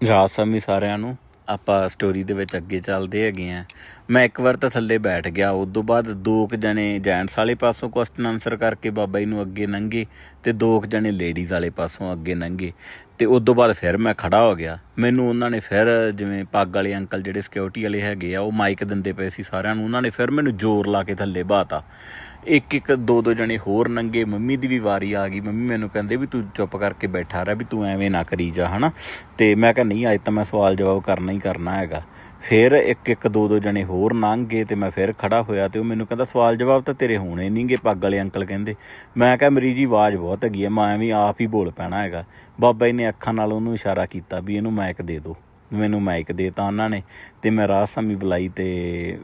ਰਾਤ ਸਮੀ ਸਾਰਿਆਂ ਨੂੰ ਆਪਾਂ ਸਟੋਰੀ ਦੇ ਵਿੱਚ ਅੱਗੇ ਚੱਲਦੇ ਹੈਗੇ ਆ ਮੈਂ ਇੱਕ ਵਾਰ ਤਾਂ ਥੱਲੇ ਬੈਠ ਗਿਆ, ਉਸ ਤੋਂ ਬਾਅਦ ਦੋ ਕੁ ਜਣੇ ਜੈਂਟਸ ਵਾਲੇ ਪਾਸੋਂ ਕੁਐਸਚਨ ਆਨਸਰ ਕਰਕੇ ਬਾਬਾ ਜੀ ਨੂੰ ਅੱਗੇ ਲੰਘੇ ਤੇ ਦੋ ਕੁ ਜਣੇ ਲੇਡੀਜ਼ ਵਾਲੇ ਪਾਸੋਂ ਅੱਗੇ ਲੰਘੇ ਤੇ ਉਸ ਤੋਂ ਬਾਅਦ ਫਿਰ ਮੈਂ ਖੜਾ ਹੋ ਗਿਆ। ਮੈਨੂੰ ਉਹਨਾਂ ਨੇ ਫਿਰ ਜਿਵੇਂ ਪੱਗ ਵਾਲੇ ਅੰਕਲ ਜਿਹੜੇ ਸਿਕਿਉਰਿਟੀ ਵਾਲੇ ਹੈਗੇ ਆ, ਉਹ ਮਾਈਕ ਦਿੰਦੇ ਪਏ ਸੀ ਸਾਰਿਆਂ ਨੂੰ। ਉਹਨਾਂ ਨੇ ਫਿਰ ਮੈਨੂੰ ਜ਼ੋਰ ਲਾ ਕੇ ਥੱਲੇ ਬਾਤਾ ਇੱਕ ਇੱਕ, ਦੋ ਦੋ ਜਣੇ ਹੋਰ ਨੰਗੇ, ਮੰਮੀ ਦੀ ਵੀ ਵਾਰੀ ਆ ਗਈ। ਮੰਮੀ ਮੈਨੂੰ ਕਹਿੰਦੇ ਵੀ ਤੂੰ ਚੁੱਪ ਕਰਕੇ ਬੈਠਾ ਰਹਿ ਵੀ ਤੂੰ ਐਵੇਂ ਨਾ ਕਰੀ ਜਾ, ਹਨਾ? ਤੇ ਮੈਂ ਕਿਹਾ, ਨਹੀਂ, ਅੱਜ ਤਾਂ ਮੈਂ ਸਵਾਲ ਜਵਾਬ ਕਰਨਾ ਹੀ ਕਰਨਾ ਹੈਗਾ। ਫਿਰ ਇੱਕ ਇੱਕ ਦੋ ਦੋ ਜਣੇ ਹੋਰ ਲੰਘ ਗਏ ਤੇ ਮੈਂ ਫਿਰ ਖੜਾ ਹੋਇਆ ਤੇ ਉਹ ਮੈਨੂੰ ਕਹਿੰਦਾ, ਸਵਾਲ ਜਵਾਬ ਤਾਂ ਤੇਰੇ ਹੋਣੇ ਨਹੀਂਗੇ ਪੱਗ ਵਾਲੇ ਅੰਕਲ ਕਹਿੰਦੇ। ਮੈਂ ਕਿਹਾ, ਮੇਰੀ ਜੀ ਆਵਾਜ਼ ਬਹੁਤ ਹੈਗੀ ਹੈ ਮੈਂ ਵੀ ਆਪ ਹੀ ਬੋਲ ਪੈਣਾ ਹੈਗਾ। ਬਾਬਾ ਜੀ ਨੇ ਅੱਖਾਂ ਨਾਲ ਉਹਨੂੰ ਇਸ਼ਾਰਾ ਕੀਤਾ ਵੀ ਇਹਨੂੰ ਮਾਈਕ ਦੇ ਦਿਓ। ਮੈਨੂੰ ਮਾਈਕ ਦੇਤਾ ਉਹਨਾਂ ਨੇ ਤੇ ਮੈਂ ਰਾਹ ਸਮੀ ਬੁਲਾਈ ਤੇ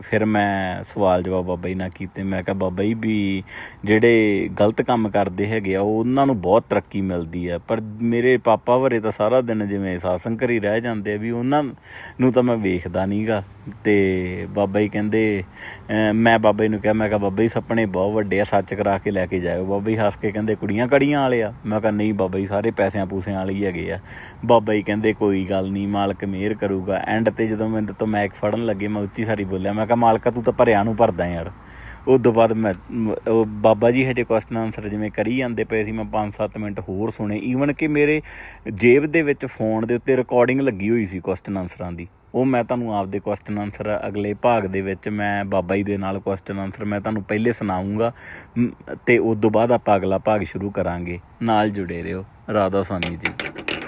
ਫਿਰ ਮੈਂ ਸਵਾਲ ਜਵਾਬ ਬਾਬਾ ਜੀ ਨਾਲ ਕੀਤੇ। ਮੈਂ ਕਿਹਾ, ਬਾਬਾ ਜੀ ਵੀ ਜਿਹੜੇ ਗਲਤ ਕੰਮ ਕਰਦੇ ਹੈਗੇ ਆ ਉਹਨਾਂ ਨੂੰ ਬਹੁਤ ਤਰੱਕੀ ਮਿਲਦੀ ਆ। ਪਰ ਮੇਰੇ ਪਾਪਾ ਵਰੇ ਤਾਂ ਸਾਰਾ ਦਿਨ ਜਿਵੇਂ ਸਾਸਨ ਕਰੀ ਰਹਿ ਜਾਂਦੇ ਆ ਵੀ ਉਹਨਾਂ ਨੂੰ ਤਾਂ ਮੈਂ ਵੇਖਦਾ ਨਹੀਂਗਾ ਤੇ ਬਾਬਾ ਜੀ ਕਹਿੰਦੇ ਮੈਂ ਬਾਬਾ ਜੀ ਨੂੰ ਕਿਹਾ, ਮੈਂ ਕਿਹਾ, ਬਾਬਾ ਜੀ ਸੁਪਨੇ ਬਹੁਤ ਵੱਡੇ ਆ, ਸੱਚ ਕਰਾ ਕੇ ਲੈ ਕੇ ਜਾਇਓ। ਬਾਬਾ ਜੀ ਹੱਸ ਕੇ ਕਹਿੰਦੇ, ਕੁੜੀਆਂ ਕੜੀਆਂ ਵਾਲੇ ਆ? ਮੈਂ ਕਿਹਾ, ਨਹੀਂ ਬਾਬਾ ਜੀ, ਸਾਰੇ ਪੈਸਿਆਂ ਪੂਸਿਆਂ ਵਾਲੇ ਹੀ ਹੈਗੇ ਆ। ਬਾਬਾ ਜੀ ਕਹਿੰਦੇ, ਕੋਈ ਗੱਲ ਨਹੀਂ ਮਾਲਕ ਮਿਹਰ ਕਰੂਗਾ। ਐਂਡ ਤੇ ਜਦੋਂ ਮੈਨੂੰ ਤੋਂ ਮੈਕ ਫੜਨ ਲੱਗੇ ਮੈਂ ਉੱਚੀ ਸਾਰੀ ਬੋਲਿਆ। ਮੈਂ ਕਿਹਾ ਮਾਲਕਾ ਤੂੰ ਤਾਂ ਭਰਿਆ ਨੂੰ ਭਰਦਾ ਯਾਰ। ਉਸ ਤੋਂ ਬਾਅਦ ਮੈਂ ਉਹ ਬਾਬਾ ਜੀ ਹਜੇ ਕੁਐਸਚਨ ਆਨਸਰ ਜਿਵੇਂ ਕਰੀ ਜਾਂਦੇ ਪਏ ਸੀ ਮੈਂ 5-7 ਮਿੰਟ ਹੋਰ ਸੁਣੇ। ਈਵਨ ਕਿ ਮੇਰੇ ਜੇਬ ਦੇ ਵਿੱਚ ਫੋਨ ਦੇ ਉੱਤੇ ਰਿਕਾਰਡਿੰਗ ਲੱਗੀ ਹੋਈ ਸੀ ਕੁਐਸਚਨ ਆਨਸਰਾਂ ਦੀ। ਉਹ ਮੈਂ ਤੁਹਾਨੂੰ ਆਪਦੇ ਕੁਐਸਚਨ ਆਨਸਰ ਅਗਲੇ ਭਾਗ ਦੇ ਵਿੱਚ ਮੈਂ ਬਾਬਾ ਜੀ ਦੇ ਨਾਲ ਕੁਐਸਚਨ ਆਨਸਰ ਮੈਂ ਤੁਹਾਨੂੰ ਪਹਿਲੇ ਸੁਣਾਉਂਗਾ ਮ, ਤੇ ਉਸ ਤੋਂ ਬਾਅਦ ਆਪਾਂ ਅਗਲਾ ਭਾਗ ਸ਼ੁਰੂ ਕਰਾਂਗੇ। ਨਾਲ ਜੁੜੇ ਰਹੋ। ਰਾਧਾ ਸਵਾਮੀ ਜੀ।